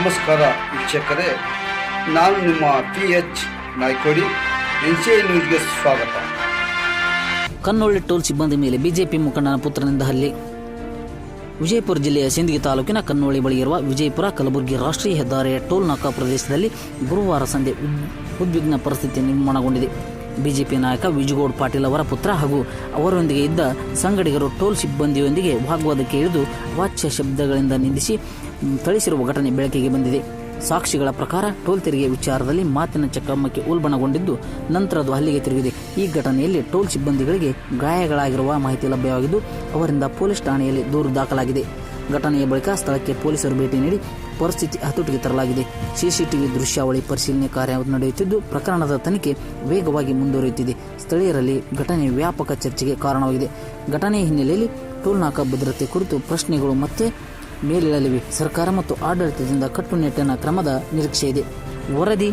ನಮಸ್ಕಾರ ವೀಕ್ಷಕರೇ, ನಾನು ನಿಮ್ಮ P H Naykodi, N C I ನ್ಯೂಸ್ಗೆ ಸ್ವಾಗತ. ಕನ್ನೊಳ್ಳಿ ಟೋಲ್ ಸಿಬ್ಬಂದಿ ಮೇಲೆ ಬಿಜೆಪಿ ಮುಖಂಡನ ಪುತ್ರನಿಂದ ಹಲ್ಲೆ. ವಿಜಯಪುರ ಜಿಲ್ಲೆಯ ಸಿಂದಗಿ ತಾಲೂಕಿನ ಕನ್ನೋಳಿ ಬಳಿ ಇರುವ ವಿಜಯಪುರ, ಕಲಬುರಗಿ ರಾಷ್ಟ್ರೀಯ ಹೆದ್ದಾರಿಯ ಟೋಲ್ ನಾಕಾ ಪ್ರದೇಶದಲ್ಲಿ ಗುರುವಾರ ಸಂಜೆ ಉದ್- ಉದ್ವಿಗ್ನ ಪರಿಸ್ಥಿತಿ ನಿರ್ಮಾಣಗೊಂಡಿದೆ. ಬಿಜೆಪಿ ನಾಯಕ ವಿಜುಗೌಡ್ ಪಾಟೀಲ್ ಅವರ ಪುತ್ರ ಹಾಗೂ ಅವರೊಂದಿಗೆ ಇದ್ದ ಸಂಗಡಿಗರು ಟೋಲ್ ಸಿಬ್ಬಂದಿಯೊಂದಿಗೆ ವಾಗ್ವಾದಕ್ಕೆ ಇಳಿದು ವಾಚ್ಯ ಶಬ್ದಗಳಿಂದ ನಿಂದಿಸಿ ಥಳಿಸಿರುವ ಘಟನೆ ಬೆಳಕಿಗೆ ಬಂದಿದೆ. ಸಾಕ್ಷಿಗಳ ಪ್ರಕಾರ ಟೋಲ್ ತೆರಿಗೆ ವಿಚಾರದಲ್ಲಿ ಮಾತಿನ ಚಕ್ರಮಕ್ಕೆ ಉಲ್ಬಣಗೊಂಡಿದ್ದು ನಂತರ ಅದು ಹಲ್ಲಿಗೆ ತಿರುಗಿದೆ. ಈ ಘಟನೆಯಲ್ಲಿ ಟೋಲ್ ಸಿಬ್ಬಂದಿಗಳಿಗೆ ಗಾಯಗಳಾಗಿರುವ ಮಾಹಿತಿ ಲಭ್ಯವಾಗಿದ್ದು, ಅವರಿಂದ ಪೊಲೀಸ್ ಠಾಣೆಯಲ್ಲಿ ದೂರು ದಾಖಲಾಗಿದೆ. ಘಟನೆಯ ಬಳಿಕ ಸ್ಥಳಕ್ಕೆ ಪೊಲೀಸರು ಭೇಟಿ ನೀಡಿ ಪರಿಸ್ಥಿತಿ ಹತೋಟಿಗೆ ತರಲಾಗಿದೆ. ಸಿಸಿಟಿವಿ ದೃಶ್ಯಾವಳಿ ಪರಿಶೀಲನೆ ಕಾರ್ಯ ನಡೆಯುತ್ತಿದ್ದು, ಪ್ರಕರಣದ ತನಿಖೆ ವೇಗವಾಗಿ ಮುಂದುವರಿಯುತ್ತಿದೆ. ಸ್ಥಳೀಯರಲ್ಲಿ ಘಟನೆ ವ್ಯಾಪಕ ಚರ್ಚೆಗೆ ಕಾರಣವಾಗಿದೆ. ಘಟನೆಯ ಹಿನ್ನೆಲೆಯಲ್ಲಿ ಟೋಲ್ ನಾಕಾ ಭದ್ರತೆ ಕುರಿತು ಪ್ರಶ್ನೆಗಳು ಮತ್ತೆ ಮೇಲೇಳಲಿವೆ ಸರ್ಕಾರ ಮತ್ತು ಆಡಳಿತದಿಂದ ಕಟ್ಟುನಿಟ್ಟಿನ ಕ್ರಮದ ನಿರೀಕ್ಷೆ ಇದೆ. ವರದಿ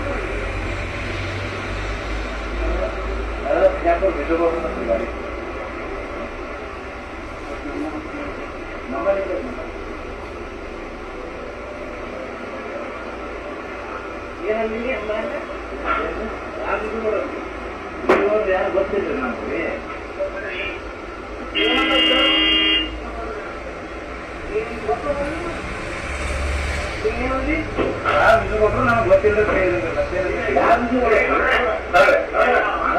ಯಾರು ಗೊತ್ತಿಲ್ಲ ನಮಗೆ ಯಾರು ನಮ್ಗೆ ಗೊತ್ತಿಲ್ಲ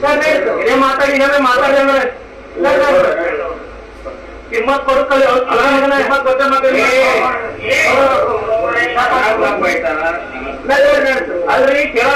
ತುಳಿತೀನಿ ಇದೇ ಮಾತಾಡಿ ಏನಾದ್ರೆ ಮಾತಾಡಿ ಅಂದ್ರೆ ಕಿಮ್ಮತ್ ಕೊಡುತ್ತಲ್ಲ ಕಿಮ್ಮತ್ ಗೊತ್ತೇ ಮಾತಾಡಿ ಅಲ್ರಿ ಕೇಳ